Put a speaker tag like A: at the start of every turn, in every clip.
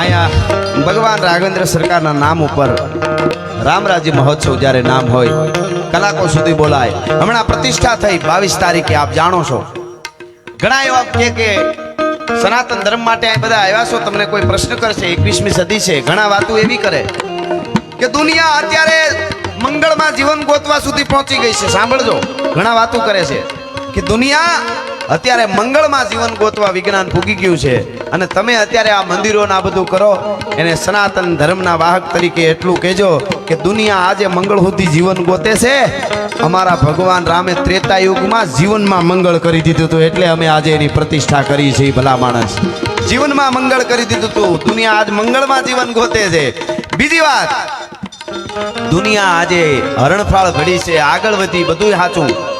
A: અહીંયા ભગવાન રાઘવેન્દ્ર સરકારના નામ ઉપર રામરાજી મહોત્સવ જ્યારે નામ હોય, કલાકો સુધી બોલાય. હમણાં પ્રતિષ્ઠા થઈ, બાવીસ તારીખે આપ જાણો છો. ઘણા એવા કે કે સનાતન ધર્મ માટે આ બધા આવ્યા છો, તમને કોઈ પ્રશ્ન કરશે, એકવીસમી સદી છે, ઘણા વાતો એવી કરે કે દુનિયા અત્યારે મંગળમાં જીવન ગોતવા સુધી પહોંચી ગઈ છે. સાંભળજો, ઘણા વાતો કરે છે કે દુનિયા અત્યારે મંગળમાં જીવન ગોતવા વિજ્ઞાન પૂગી ગયું છે. અને તમે અત્યારે આ મંદિરોને બધું કરો, એને સનાતન ધર્મના વાહક તરીકે એટલું કહેજો કે દુનિયા આજે મંગળ સુધી જીવન ગોતે છે. અમારા ભગવાન રામે ત્રેતા યુગમાં જીવનમાં મંગળ કરી દીધું હતું એટલે અમે આજે એની પ્રતિષ્ઠા કરી છે ભલા માણસ. જીવનમાં મંગળ કરી દીધું હતું. દુનિયા આજ મંગળમાં જીવન ગોતે છે. બીજી વાત, દુનિયા આજે હરણફાળ ઘડી છે. આગળ વધી બધું સાચું.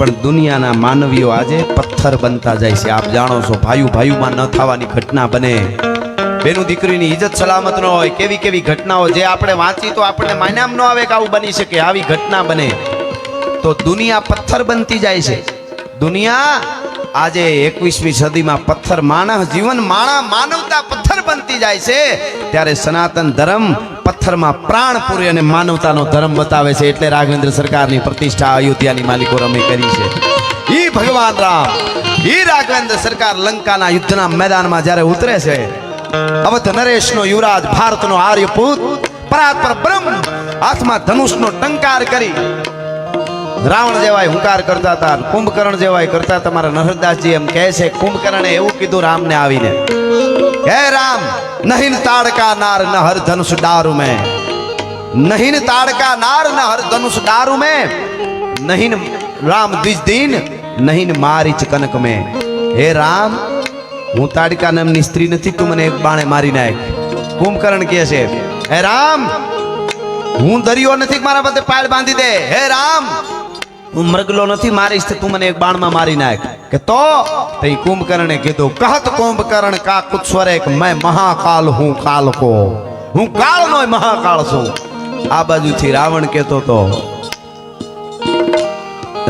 A: પણ દુનિયાના માનવીઓ આજે પથ્થર બનતા જાય છે. આપ જાણો છો ભાઈઓ ભાઈઓમાં ન થવાની ઘટના બને. બેનું દીકરીની ઇજ્જત સલામત ન હોય, કેવી કેવી ઘટનાઓ જે આપણે વાંચી તો આપણને માન્યામ ન આવે કે આવું બની શકે, આવી ઘટના બને. તો દુનિયા પથ્થર બનતી જાય છે. દુનિયા આજે એકવીસમી સદીમાં પથ્થર માનવ જીવન માણા માનવતા પથ્થર બનતી જાય છે. ત્યારે સનાતન ધર્મ પથ્થરમાં પ્રાણ પૂરી અને માનવતાનો ધર્મ બતાવે છે એટલે રાઘવેન્દ્ર સરકારની પ્રતિષ્ઠા અયોધ્યાની માલિકો રમે કરી છે. ઈ ભગવાન રામ, ઈ રાઘવેન્દ્ર સરકાર લંકાના યુદ્ધના મેદાનમાં જ્યારે ઉતરે છે, અવધ નરેશનો યુવરાજ ભારતનો આર્યપુત પરાત્પર બ્રહ્મ, હાથમાં ધનુષનો ટંકાર કરી, રાવણ જેવાય હુંકાર કરતા હતા કુંભકર્ણ જેવાય કરતા તમારા નરદાસજી એમ કહે છે, કુંભકર્ણે એવું કીધું રામને આવીને હે રામ નહીં તાડકા નાર ન હર ધનુષ ડારુ મેં નહીં તાડકા નાર ન હર ધનુષ ડારુ મેં નહીં રામ દ્વિજ દીન નહીં મારીચ કનક મેં હે રામ હું તાડકા નામની સ્ત્રી નથી તું મને એક બાણે મારી નાખ કુંભકર્ણ કહે છે હે રામ હું દરિયો નથી કે મારા બધે પાળ બાંધી દે હે રામ હું મરગલો નથી મારીશ તો તું મને એક બાણમાં મારી નાખ કે તો તઈ કુંભકર્ણે કીધું, કહત કુંભકર્ણ કા કુત્સ્વરે કે મેં મહાકાલ હું કાલ કો હું કાળ નો મહાકાળ છું. આ બાજુથી રાવણ કહેતો તો,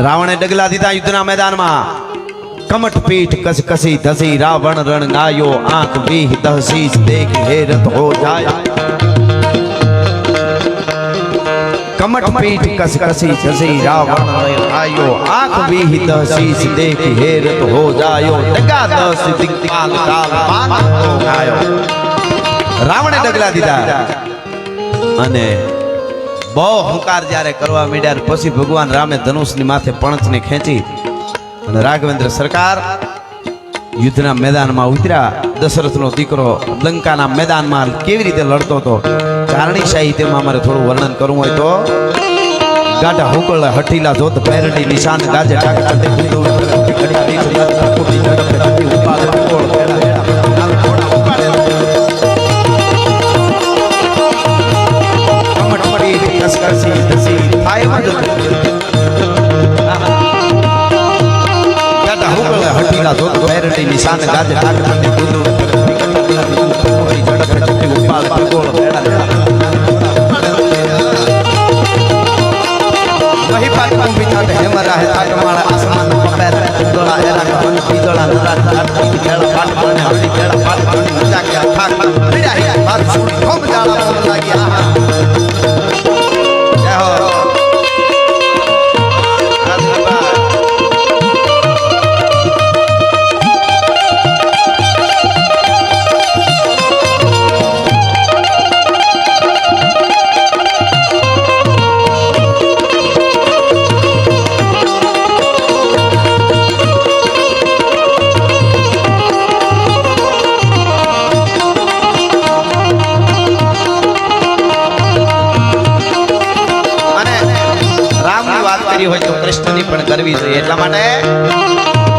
A: રાવણે ડગલા દીધા યુદ્ધના મેદાનમાં. કમટ પીઠ કસ કસી ધસી, રાવણ રણ ગાયો આંખ વીહ દહસીસ દેખ હેરત હો જાય. કમટ પીઠ કસ કસી જસી રાવણ આયો આંખ વિહિત શીશ દેખ હેરત હો જાયો ડગા દસ દિગ્પાલ કાલ પાન હો ગાયો રાવણે ડગલા દીધા અને બહુ હુંકાર જ્યારે કરવા માંડ્યા પછી ભગવાન રામે ધનુષની માથે પણછને ખેંચી અને રાઘવેન્દ્ર સરકાર યુદ્ધના મેદાનમાં ઉતર્યા. દશરથનો દીકરો લંકાના મેદાનમાં કેવી રીતે લડતો હતો? ચારણી સાહિત્યમાં અમારે થોડું વર્ણન કરવું હોય તો? ગાઢા હુકળ, હઠીલા જોત પહેરડી, નિશાન, ગાજે ઘડી guitarra, ele tá કરવી જોઈએ. એટલા માટે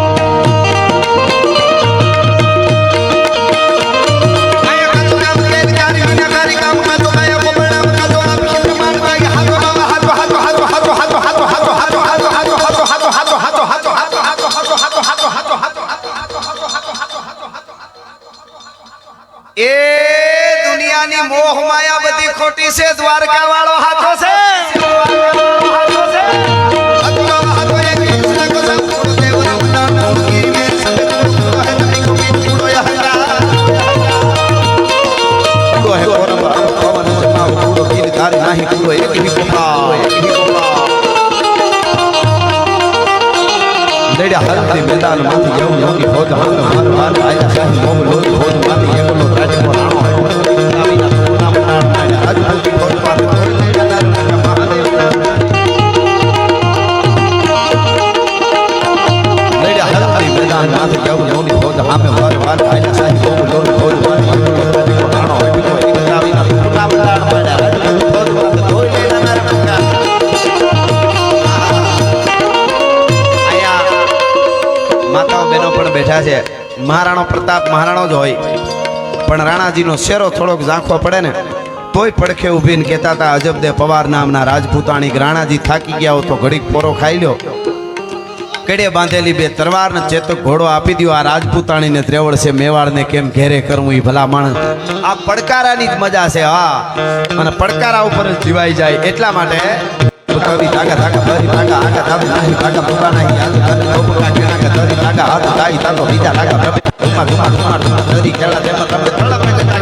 A: એ દુનિયાની મોહ માયા બધી ખોટી છે દ્વારકા હરતી મેદાનમાંથી એવું યોગી હોજ હામે માર માતાઓ બેઠા છે. મહારાણો પ્રતાપ, મહારાણો જ હોય. પણ રાણાજીનો શેરો થોડોક ઝાંખો પડે ને, તોય પડખે ઊભીને કહેતા હતા અજબદે પવાર નામના રાજપૂતાણી રાણાજી થાકી ગયા હો તો ઘડીક પોરો ખાઈ લ્યો. કડે બાંધેલી બે તરવાર ને ચેતક ઘોડો આપી દ્યો, આ રાજપૂતાણીને ત્રેવડ છે, મેવાડને કેમ ઘેરે કરવું એ ભલા માણસ? આ પડકારાની જ મજા છે, હા. અને પડકારા ઉપર જ જીવાઈ જાય એટલા માટે ધરી કેળા તેમાં તમે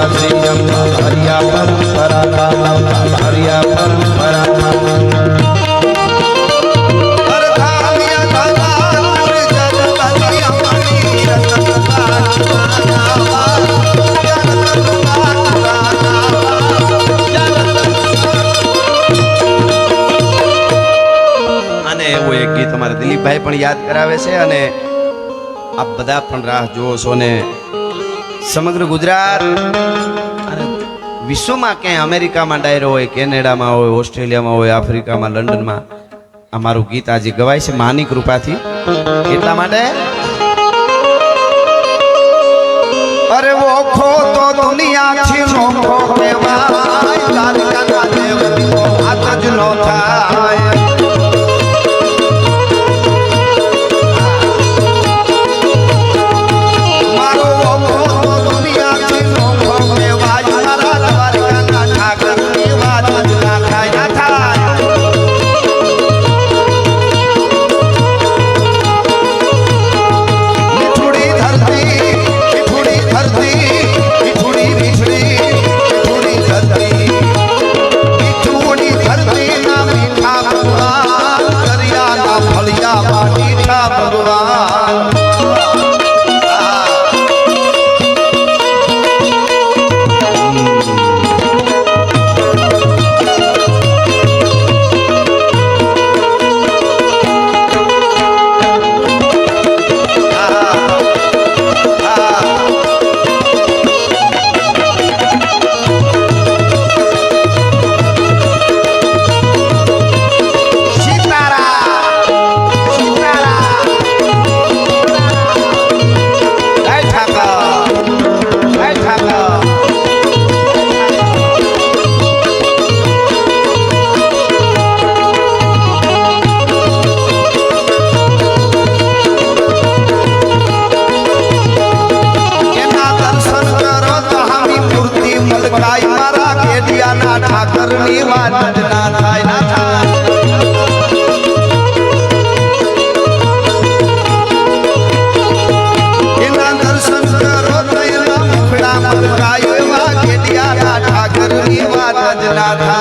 A: શિવા દયા શ્રી અંબા હરિયા પરંપરા કાલમ હરિયા દિલીપભાઈ પણ યાદ કરાવે છે અને આપ બધા પણ રાહ જુઓ છો ને સમગ્ર ગુજરાત વિશ્વમાં ક્યાંય અમેરિકામાં ડાયરો હોય, કેનેડામાં હોય, ઓસ્ટ્રેલિયામાં હોય, આફ્રિકામાં, લંડનમાં અમારું ગીત આજે ગવાય છે માની કૃપાથી. એટલા માટે અરે ઓખો તો નોખો કહેવાય. એના મુખડા